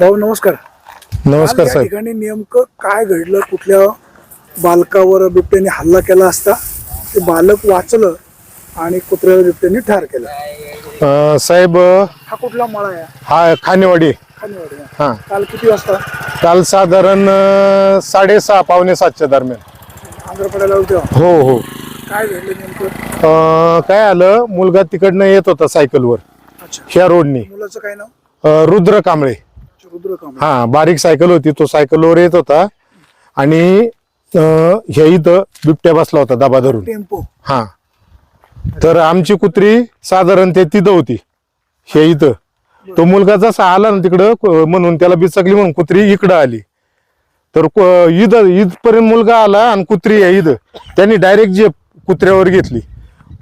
भाऊ नमस्कार. नमस्कार या साहेब. ठिकाणी नेमकं काय घडलं? कुठल्या बालकावर बिबट्याने हल्ला केला असता? ते बालक वाचलं आणि कुत्र्याला बिबट्याने ठार केलं. अं, साहेब हा कुठला मळा आहे? हा खानेवाडी. खानेवाडी हा. हा. काल किती वाजता? काल साधारण अं, साडेसहा पावणे सातच्या दरम्यान. आंध्र पडायला होते हो हो. काय घडलं नेमकं? अं, काय आलं? मुलगा तिकडनं येत होता सायकलवर. अच्छा. ह्या रोडनी. मुलाचं काय नाव? अं, रुद्र कांबळे. हा बारीक सायकल होती तो सायकलवर येत होता. आणि ह्या इथं बिबट्या बसला होता दाबा धरून. टेम्पो. हा. तर आमची कुत्री साधारण ते तिथं होती हे इथं. तो मुलगा जसा आला ना तिकडं म्हणून त्याला बिचकली म्हणून कुत्री इकडं आली. तर इथं इथपर्यंत मुलगा आला आणि कुत्री आहे इथं. त्यांनी डायरेक्ट जे कुत्र्यावर घेतली.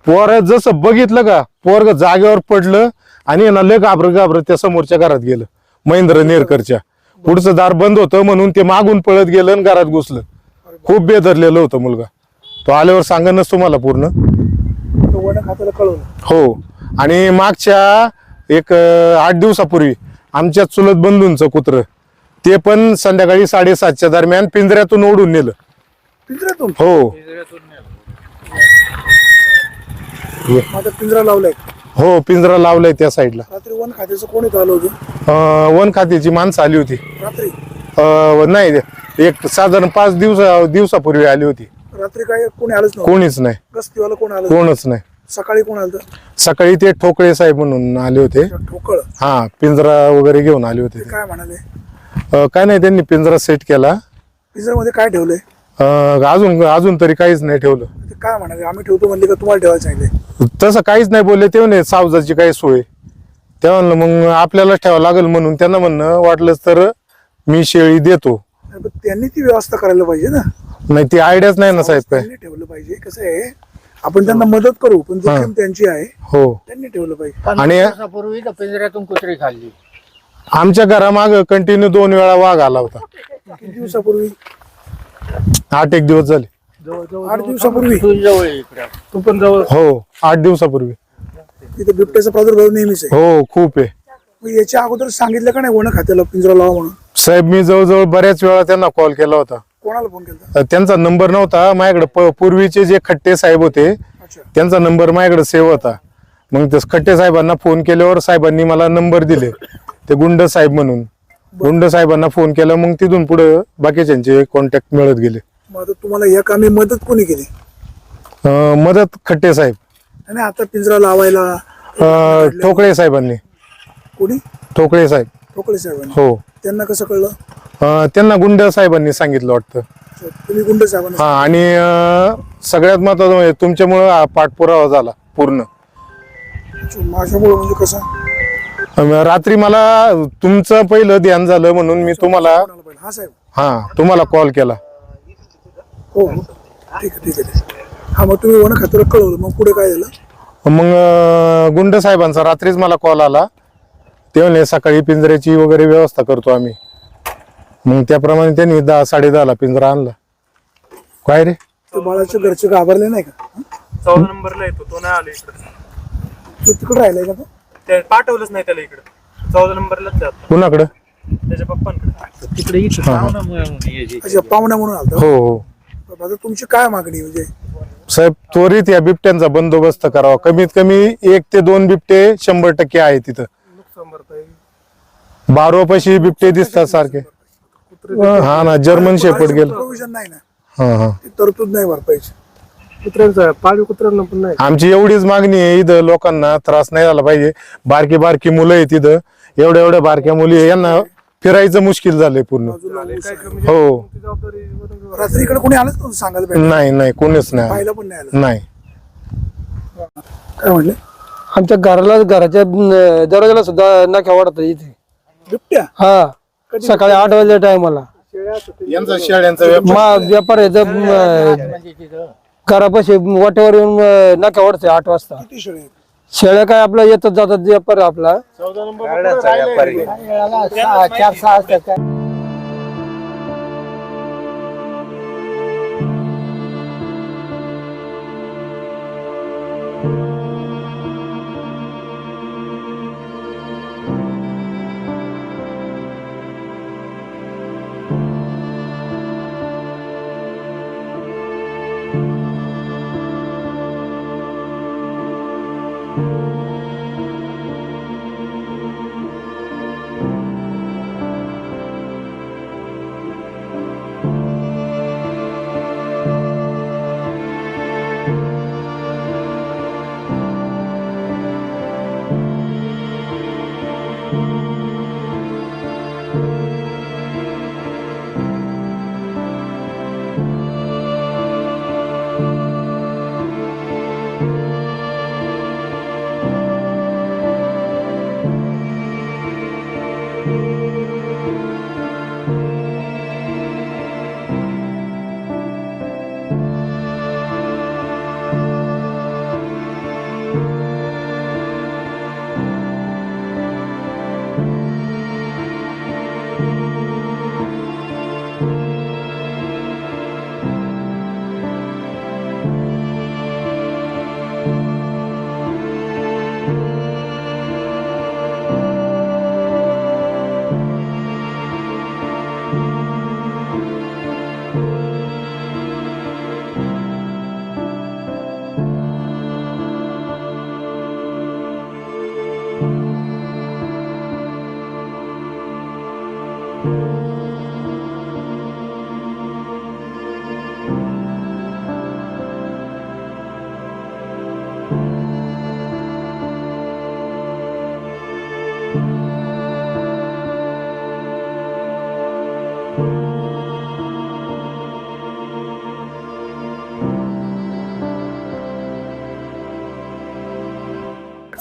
पोर जसं बघितलं का पोरग जागेवर पडलं आणि ना लय घाबर घाबर त्या समोरच्या घरात गेलं. महेंद्र नेरकरच्या. पुढचं दार बंद होतं म्हणून ते मागून पळत गेलं आणि घरात घुसलं. खूप बेदरलेलं होतं मुलगा. तो आल्यावर सांगणच तुम्हाला पूर्ण. हो. आणि मागच्या एक आठ दिवसापूर्वी आमच्या चुलत बंधूंचं कुत्र ते पण संध्याकाळी साडेसातच्या दरम्यान पिंजऱ्यातून ओढून नेलं. पिंजऱ्यातून? हो. पिंजरा लावलाय. हो पिंजरा लावलाय त्या साईडला. रात्री वन खात्याचं कोणी आलं होतं? अं, वन खात्याची माणसं आली होती. रात्री? अं, नाही एक साधारण पाच दिवसा दिवसापूर्वी आली होती. रात्री काय कोणी आलंच नव्हतं? कोणीच नाही. गस्तीवाला कोण आलं? कोणच नाही. सकाळी कोण आलं? होतं? सकाळी ते ठोकळे साहेब म्हणून आले होते. ठोकळ. हा पिंजरा वगैरे घेऊन आले होते. ते. काय म्हणाले? अं, काय नाही त्यांनी पिंजरा सेट केला. पिंजऱ्यामध्ये काय ठेवलंय? अं, अजून अजून तरी काहीच नाही ठेवलं. काय म्हणाले आम्ही ठेवतो म्हणले का तुम्हाला ठेवायला सांगितले तसं काहीच नाही बोलले ते म्हणे सावजाची काही सोय. ते म्हणलं मग आपल्याला ठेवावं लागेल म्हणून. त्यांना म्हणणं वाटलंच तर मी शेळी देतो. पण त्यांनी ती व्यवस्था करायला पाहिजे ना. नाही ती आयडियाच नाही ना साहेब काय. त्यांनी ठेवलं पाहिजे. कसं आहे आपण त्यांना मदत करू पण जोखीम त्यांची आहे हो. त्यांनी ठेवलं पाहिजे. आणि दिवसापूर्वी तर पिंजऱ्यातून कुत्री खाल्ली. आमच्या घरामाग कंटिन्यू दोन वेळा वाघ आला होता. किती दिवसापूर्वी? आठ एक दिवस झाले. आठ दिवसापूर्वी. तू पण जवळ. हो आठ दिवसापूर्वी. तिथे बिबट्याचा प्रादुर्भाव नेहमीच आहे. हो खूप आहे. मग याच्या अगोदर सांगितलं का नाही वन खात्याला पिंजरा लावा म्हणून? साहेब मी जवळजवळ बऱ्याच वेळा त्यांना कॉल केला होता. कोणाला फोन केला त्यांचा नंबर नव्हता. माझ्याकडे प- पूर्वीचे जे खट्टे साहेब होते अच्छा. त्यांचा नंबर माझ्याकडे सेव्ह होता. मग ते खट्टे साहेबांना फोन केल्यावर साहेबांनी मला नंबर दिले. ते गुंड साहेब म्हणून. गुंड साहेबांना फोन केला मग तिथून पुढे बाकीच्यांचे कॉन्टॅक्ट मिळत गेले. मग आता तुम्हाला या कामी मदत कोणी केली? अं, मदत खट्टे साहेब. आणि आता पिंजरा लावायला अं, ठोकळे साहेबांनी. कोणी? ठोकळे साहेब. ठोकळे साहेबांनी. हो. त्यांना कसं कळलं? अं, त्यांना गुंड साहेबांनी सांगितलं वाटतं. तुम्ही गुंड साहेबांना हा आणि अं, सगळ्यात महत्वाचं म्हणजे तुमच्यामुळं हा पाठपुरावा झाला पूर्ण. माझ्यामुळे म्हणजे कसं? अं, रात्री मला तुमचं पहिलं ध्यान झालं म्हणून मी तुम्हाला पाहिलं? हा साहेब. हा तुम्हाला कॉल केला. हो. हो. ठीक आहे ठीक आहे ठीक आहे. हा मग तुम्ही वन खात्याला कळवलं. मग पुढे काय झालं? मग अं, गुंड साहेबांचा रात्रीच मला कॉल आला. ते म्हणले सकाळी पिंजऱ्याची वगैरे व्यवस्था करतो आम्ही. मग त्याप्रमाणे त्यांनी दहा साडे दहाला पिंजरा आणला. काय रे? ते बाळाच्या घरचे घाबरले नाही का? हं? चौदा नंबरला येतो तो नाही आला इकडे. तो तिकडे राहिलाय का तो? ते पाठवलंच नाही त्याला इकडे. चौदा नंबरलाच जात. कुणाकडं? त्याच्या पप्पांकडे. तिकडे इथं पाहुणा म्हणून यायची. अच्छा पाहुण्या म्हणून आलता? हो हो. आता तुमची काय मागणी आहे? म्हणजे साहेब त्वरित या बिबट्यांचा बंदोबस्त करावा. कमीत कमी एक ते दोन बिबटे शंभर टक्के आहे तिथं. नुकसान भरपाई. बारोपाशी बिबटे दिसतात सारखे. हा ना जर्मन शेपट गेलं. प्रोव्हिजन नाही ना? हा हा. ती तरतूद नाही भरपायची कुत्र्यांचा पाळीव कुत्र्यांना पण नाही. आमची एवढीच मागणी आहे इथं लोकांना त्रास नाही झाला पाहिजे. बारकी बारकी मुलं आहेत इथं. एवढ्या एवढ्या बारक्या मुली आहे, यांना फिरायचं मुश्किल झालंय पूर्ण. हो. रात्री इकडे कोणी आलंच नव्हतं सांगायला नाही नाही कोणीच नाही पाहायला पण नाही आलं. नाही. काय म्हणले? आमच्या घराला घराच्या अं, दरवाजाला सुद्धा नाक्या वाढत इथे. बिबट्या? हा. सकाळी आठ वाजल्या टायमाला. यांचा शेळ्यांचा व्यापार? मा अं, घरापाशी वाटेवर येऊन अं, नाक्या वाढते आठ वाजता. किती शेळ्या आहेत? शेळ्या काय आपल्या येतात जातात व्यापार आपला. वेळाला सहा चार सहा असतात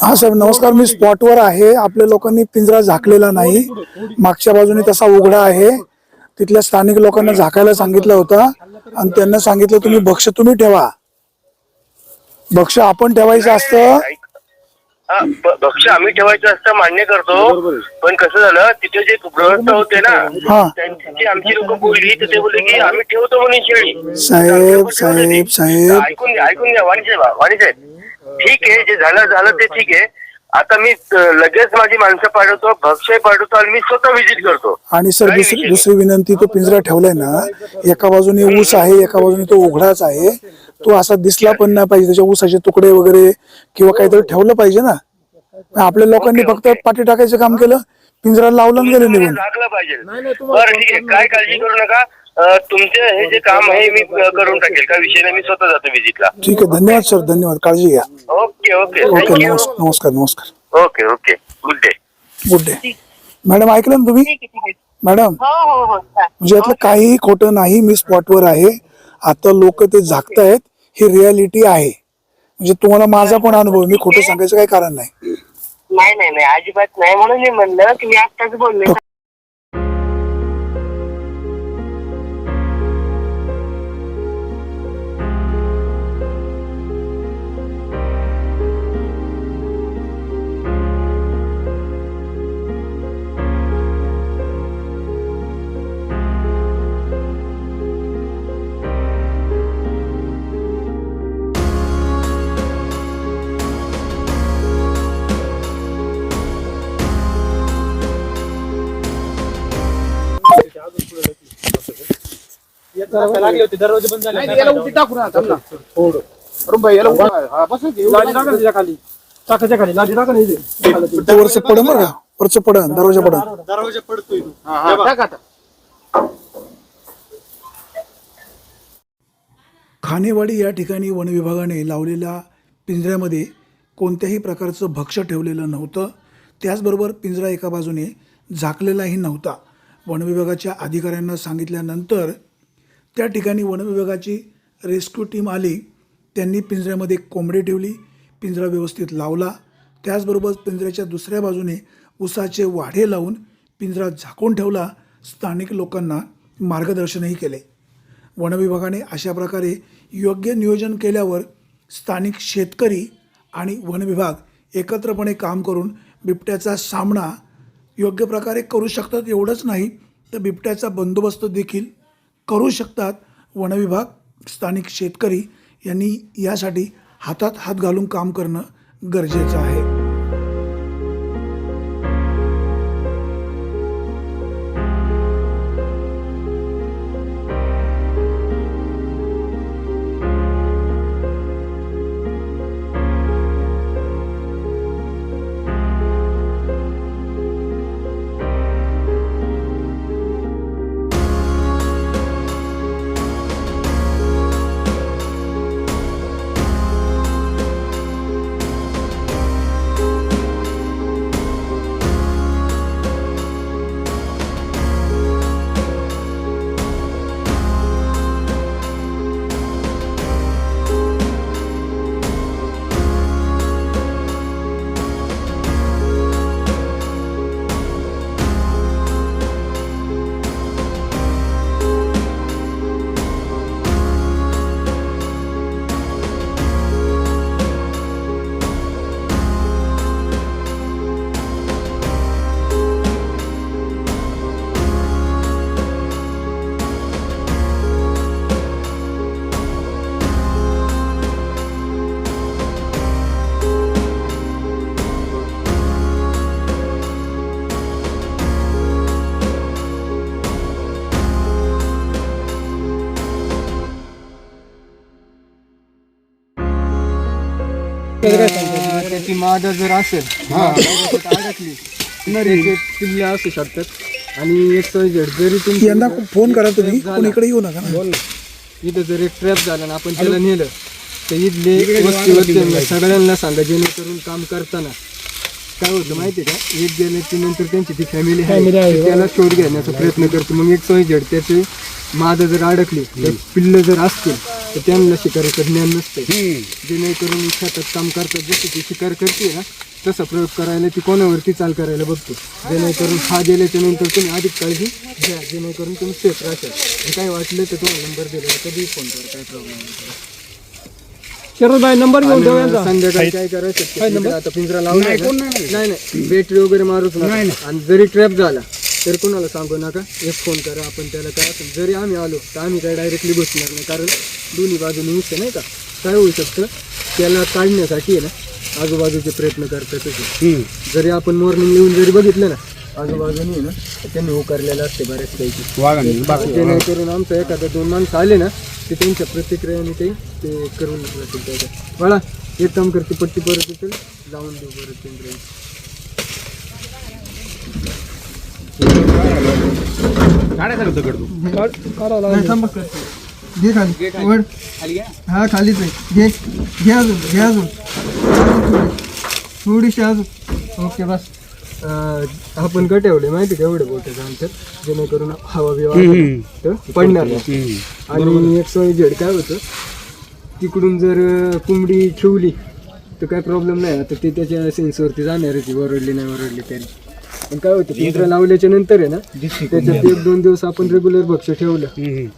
हा साहेब नमस्कार मी स्पॉटवर आहे. आपल्या लोकांनी पिंजरा झाकलेला नाही. मागच्या बाजूने तसा उघडा आहे. तिथल्या स्थानिक लोकांना झाकायला सांगितलं होतं. आणि त्यांना सांगितलं तुम्ही भक्ष तुम्ही ठेवा. भक्ष आपण ठेवायचं असतं. हा, ब- भक्ष आम्ही ठेवायचं असतं मान्य करतो. पण कसं झालं तिथे जे गृहस्थ होते ना त्यांची आमची लोक बोलली तर ते बोलले की आम्ही ठेवतो म्हणून शेळी. साहेब साहेब साहेब ऐकून घ्या ऐकून घ्या वाणी साहेब वाणी साहेब. ठीक आहे जे झालं झालं ते ठीक आहे. आता मी लगेच माझी माणसं पाठवतो भक्ष पाठवतो आणि मी स्वतः व्हिजिट करतो. आणि सर दुसरी दुसरी विनंती तो पिंजरा ठेवलाय ना एका बाजूने ऊस आहे एका बाजूने तो उघडाच आहे. तो असा दिसला पण नाही पाहिजे त्याच्या ऊसाचे तुकडे वगैरे किंवा काहीतरी ठेवलं पाहिजे ना. आपल्या लोकांनी फक्त पाठी टाकायचं काम केलं पिंजरा लावलं गेले निघून. झाकलं पाहिजे बरं ठीक आहे. काय काळजी करू नका. तुमचं हे जे काम आहे मी करून टाकेल. काय विषय नाही मी स्वतः जातो व्हिजिटला ठीक आहे धन्यवाद सर धन्यवाद काळजी घ्या. Okay okay. ओके थँक्यू नमस्कार नमस्कार नमस्कार. Okay okay. Good day good day madam ऐकलं ना तुम्ही? मॅडम हो हो हो. म्हणजे यातलं काहीही खोटं नाही मी स्पॉटवर आहे. आता लोक ते झाकतायत ही रियालिटी आहे. म्हणजे तुम्हाला माझा पण अनुभव मी खोटं सांगायचं काही कारण नाही. नाही नाही नाही अजिबात नाही. म्हणून मी म्हणलं की मी आत्ताच बोलले. लागले होते दरवाजे बंद झाले. ते वरचं पडन बरं का? वरचं पडन दरवाजा पडन दरवाजा पडतोय तो. हे बघ. खानेवाडी या ठिकाणी वन विभागाने लावलेल्या पिंजऱ्यामध्ये कोणत्याही प्रकारचं भक्ष ठेवलेलं नव्हतं. त्याचबरोबर पिंजरा एका बाजूने झाकलेलाही नव्हता. वन विभागाच्या अधिकाऱ्यांना सांगितल्यानंतर त्या ठिकाणी वनविभागाची रेस्क्यू टीम आली. त्यांनी पिंजऱ्यामध्ये कोंबडी ठेवली पिंजरा व्यवस्थित लावला. त्याचबरोबर पिंजऱ्याच्या दुसऱ्या बाजूने उसाचे वाढे लावून पिंजरा झाकून ठेवला. स्थानिक लोकांना मार्गदर्शनही केले. वनविभागाने अशा प्रकारे योग्य नियोजन केल्यावर स्थानिक शेतकरी आणि वनविभाग एकत्रपणे काम करून बिबट्याचा सामना योग्य प्रकारे करू शकतात एवढंच नाही तर बिबट्याचा बंदोबस्त देखील करू शकतात. वनविभाग स्थानिक शेतकरी यांनी यासाठी हातात हात घालून काम करणं गरजेचं आहे. त्याची मादा जर असेल अडकली त्याचे पिल्ले असू शकतात. आणि एक तो झेड जरी तुम्ही यांना फोन करा तुम्ही कोण इकडे येऊ नका. इथं जर एक ट्रॅप झाला ना आपण त्याला नेलं तर इथले वस्तीवर सगळ्यांना सांगा जेणेकरून काम करताना. काय होतं माहिती का? एक गेल्याच्यानंतर त्यांची ती फॅमिली आहे. त्याला शोध घेण्याचा प्रयत्न करते. मग एक सोय झेड त्याचे मादा जर अडकली तर पिल्ल जर असतील तर त्यांना शिकारीचं ज्ञान नसते जेणेकरून शेतात काम करतात जसं ती शिकार करते ना तसा प्रयोग करायला ती कोणावरती चाल करायला बघतो. जेणेकरून हा गेल्याच्यानंतर तुम्ही अधिक काळजी घ्या जेणेकरून तुम्ही सेफ आणि काय वाटलं तर तुम्हाला नंबर दिलेला कधीही फोन करा काय प्रॉब्लेम नाही. शरदभाई नंबर घेऊन ठेवा यांचा. संध्याकाळी काय करायचं? आता पिंजरा लावला नाही नाही? बॅटरी वगैरे मारूच नका आणि जरी ट्रॅप झाला तर कोणाला सांगू नका? एक फोन करा आपण त्याला काय असेल जरी आम्ही आलो तर आम्ही काय डायरेक्टली बसणार नाही. कारण दोन्ही बाजूने आहे नाही का? काय होऊ शकतं? त्याला काढण्यासाठी आहे ना आजूबाजूचे प्रयत्न करतात जरी आपण मॉर्निंग येऊन जरी बघितलं ना आजूबाजूने आहे ना त्यांनी उकारलेलं असते बऱ्याचपैकी. जेणेकरून आमचं एखादा दोन माणसं आले ना ते त्यांच्या प्रतिक्रियाने ते ते करून जातील एक काम करते पट्टी परत येतील जाऊन देऊ परत केंद्र घे खाली. वड हा खालीच आहे. घे घे अजून घे अजून. अजून थोडी थोडीशी अजून. ओके बस. अं, आपण का ठेवले माहिती का? एवढे बोटाचं अंतर जेणेकरून हवा बिवा तर पडणार नाही. आणि एक सोय झेड काय होतं? तिकडून जर अं, कोंबडी ठेवली तर काय प्रॉब्लेम नाही. आता ते त्याच्या सेन्सवरती जाणार आहे ती वरडली नाही वरडली तरी. पण काय होतं पिंजरा लावल्याच्या नंतर आहे ना त्याच्यात एक दोन दिवस आपण रेग्युलर भक्ष ठेवलं.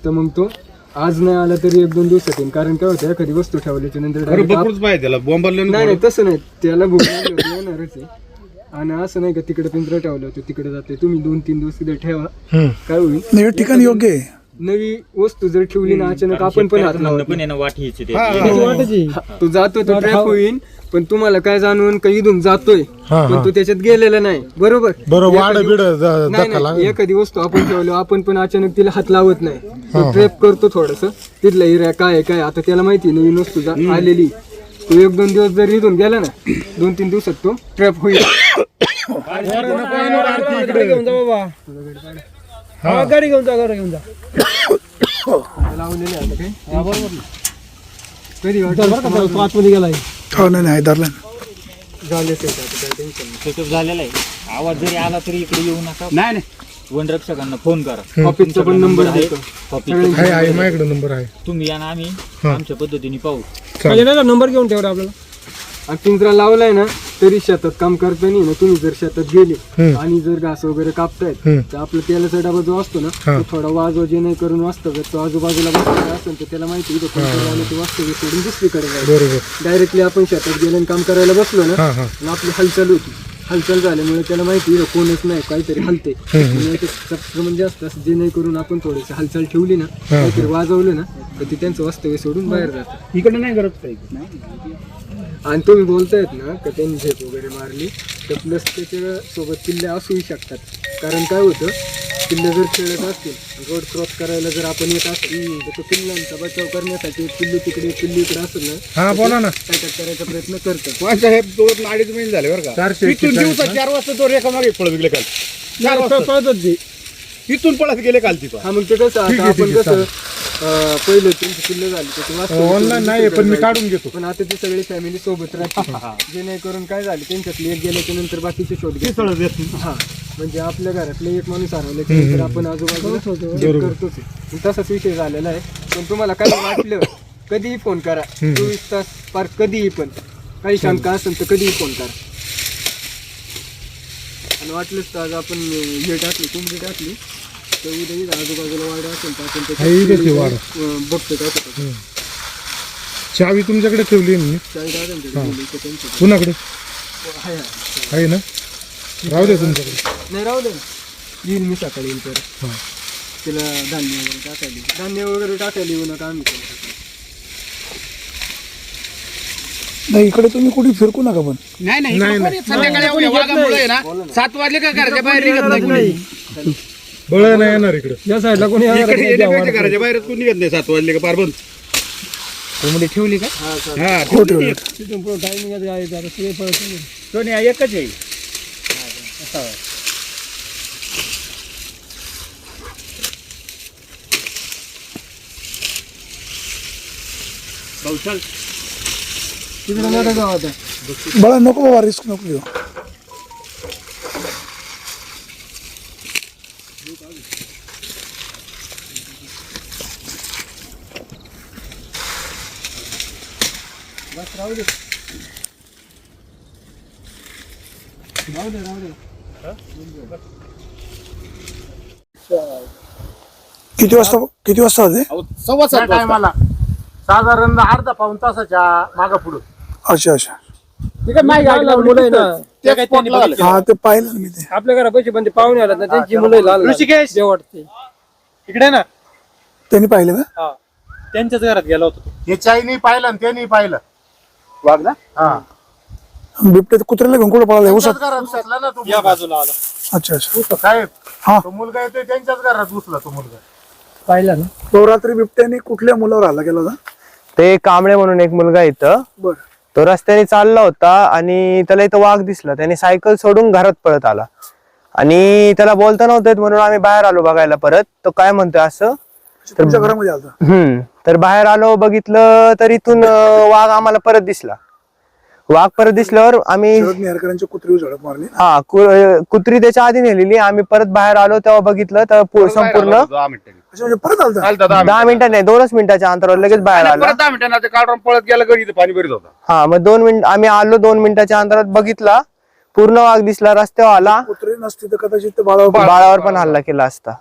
तर मग तो आज नाही आला तरी एक दोन दिवसात येईल कारण काय होतं एखादी वस्तू ठेवल्याच्या नंतर direct आप- नाही नाही तसं नाही. त्याला भूक लागली होती, येणारच आहे. आणि असं नाही का तिकडे पिंजरा ठेवलं होतं तिकडे जाते तुम्ही दोन तीन दिवस तिथे ठेवा. काय होईल? नाही हे ठिकाण योग्य आहे. नवी वस्तू जर ठेवली ना अचानक आपण पण हात लावत. पण आहे ना वाटीची ते हा, तो जातो तो ट्रॅप होईल पण तुम्हाला काय जाणून का इथून जातोय? पण तो त्याच्यात गेलेला नाही. बरोबर? बरं एखादी- बिड ज- नाही, धक्का नाही, एखादी वस्तू आपण ठेवलो आपण पण अचानक तिला हात लावत नाही. तो ट्रॅप करतो थोडस. तिथला एरिया काय आहे काय आता त्याला माहिती आहे, नवीन वस्तू जा- आलेली. तो एक दोन दिवस जर इथून गेला ना दोन तीन दिवसात तो ट्रॅप होईल. हा गाडी घेऊन जा गाडी घेऊन जा. लावलेले आहे आता काय कधी तो आतमध्ये गेलाय. हो नाही नाही धरलं झाले सेटअप झालेला आहे. आवाज जरी आला तरी इकडे येऊ नका. नाही नाही. वनरक्षकांना फोन करा. ऑफिसचा पण नंबर आहे. आहे आहे माझ्याकडे नंबर आहे. तुम्ही या ना आम्ही आमच्या पद्धतीने पाहू. म्हणजे नाही नंबर घेऊन ठेवला आपल्याला. आणि पिंजरा लावलाय ना तरी शेतात काम करताना ना तुम्ही जर शेतात गेले आणि जर घास वगैरे कापतायत तर आपला तेलाचा डबा जो असतो ना तो थोडा वाजवा जेणेकरून वाचतं जर तो आजूबाजूला बसलेला असेल तर त्याला माहिती इथं कोणतं ते सोडून दुसरीकडे डायरेक्टली आपण शेतात गेलो आणि काम करायला बसलो ना आणि आपली हालचाल होती. हालचाल झाल्यामुळे त्याला माहिती इथं कोणच नाही काहीतरी हलते म्हणजे असतं असं जेणेकरून आपण थोडीशी हालचाल ठेवली ना काहीतरी वाजवलं ना तर ते त्यांचं वास्तव्य सोडून बाहेर जातं. इकडे नाही करत काही. आणि तुम्ही बोलतायत ना का त्यांनी झेप वगैरे मारली तर प्लस त्याच्या सोबत किल्ले असूही शकतात. कारण काय होतं किल्ले जर खेळत असतील रोड क्रॉस करायला जर आपण येत असेल तर तो किल्ल्यांचा बचाव करण्यासाठी एक किल्ली तिकडे एक किल्ली इकडे असेल ना हा बोला ना. काय काय करायचा प्रयत्न करतात. साहेब दोन अडीच महिने झाले बरं का. इथून दिवसा चार वाजता तो रेखा मागे पळत गेले काल. चार वाजता. पळतात ते इथून पळत गेले काल तिथं. हा मग ते कसं आता आपण कसं पहिले त्यांचे किल्ले झाले त्याचे ऑनलाईन नाही पण मी काढून घेतो. पण आता ती सगळी फॅमिली सोबत राहते. जेणेकरून काय झालं त्यांच्यातले एक गेल्याच्यानंतर बाकीचे शोध घेतले. हा. म्हणजे आपल्या घरातले एक माणूस हरवल्याच्या नंतर आपण आजूबाजूला check करतोच आहे. आणि तसाच विषय झालेला आहे. पण तुम्हाला काय वाटलं कधीही फोन करा. चोवीस तास पार कधीही पण. काही शंका असेल तर कधीही फोन करा. आणि वाटलंच तर आज आपण हे टाकली कोंबडी टाकली. तर उद्या इथं आजूबाजूला वाडा असेल तर आपण हा, इथंच आहे वाडा. अं, बघतो काय होतं. चावी तुमच्याकडे ठेवली आहे मी. चाळीस तर त्यांचं. कुणाकडे? आहे, आहे. आहे ना? राहू दे तुमच्याकडे. नाही राहू दे ना. येईल मी सकाळी येईल तर तिला धान्य वगैरे टाकायला धान्य वगैरे टाकायला येऊ नका आम्ही. नाही इकडे तुम्ही कुठे फिरकू नका पण. नाही नाही इकडं कोणी संध्याकाळी एवढ्या वाघामुळे आहे ना? सात वाजले का घराच्या बाहेर निघत नाही कोणी. बळ नाही येणार इकडे. या साईडला कोणी येणार इकडे नाही, येण्यापेक्षा द्यावं घराच्या बाहेर कोणी निघत नाही सात वाजले का पार बंद. कोंबडी ठेवली का? हा हो ठेवलं. तिथून पुढे हा एकच आहे. तिकडे मोठं गाव आता बाळा नको बाबा रिस्क नको घेऊ. किती वाजता किती वाजता होते सव्वा सात टायमाला साधारण अर्धा पाऊन तासाच्या मागं पुढं अच्छा अच्छा ते काय माझी गाडी लावली मुलं आहे ना. तिथं. त्या काय त्यांनी बघितलं. हा ते पाहिलं ना मी ते आपल्या घरा पैसे पण ते पाहुणे आले ना त्यांची मुलं लहान लहान. ऋषिकेश. जे वाटते इकडे ना त्यांनी पाहिलं का हा त्यांच्याच घरात गेला होता तो. हे चाईनी पाहिलं आणि त्यांनी पाहिलं वाघ ना? हा. बिबटे कुत्र्याला घेऊन कुठं पळाला ऊसात? त्यांच्याच घरात घुसला ना तो या मुलगा. बाजूला आला. अच्छा अच्छा. साहेब हा. तो मुलगा येतोय त्यांच्याच घरात घुसला तो मुलगा. पाहिला ना? तो रात्री बिबट्याने कुठल्या मुलावर हल्ला केला होता? ते कांबळे म्हणून एक मुलगा आहे इथं. बर. तो रस्त्याने चालला होता आणि त्याला इथं वाघ दिसला. त्याने सायकल सोडून घरात पळत आला. आणि त्याला बोलता नव्हतं येत म्हणून आम्ही बाहेर आलो बघायला परत. तो काय म्हणतोय असं? तुमच्या घरामध्ये आलता? हम्म. तर बाहेर आलो बघितलं तर इथून वाघ आम्हाला परत दिसला. वाघ परत दिसल्यावर आम्ही कुत्री झडप मारली हा कुत्री त्याच्या आधी नेलेली. आम्ही परत बाहेर आलो तेव्हा बघितलं तर संपूर्ण दहा म्हणजे मिनिटं. नाही दोनच मिनिटाच्या अंतरावर लगेच बाहेर. आला. परत दहा मिनिटांना पळत गेला पाणी भरीत होता. हा मग दोन मिनिट आम्ही आलो दोन मिनिटाच्या अंतरात बघितला. पूर्ण वाघ दिसला रस्त्यावर आला. कुत्री नसती तर कदाचित बाळावर पण हल्ला केला असता.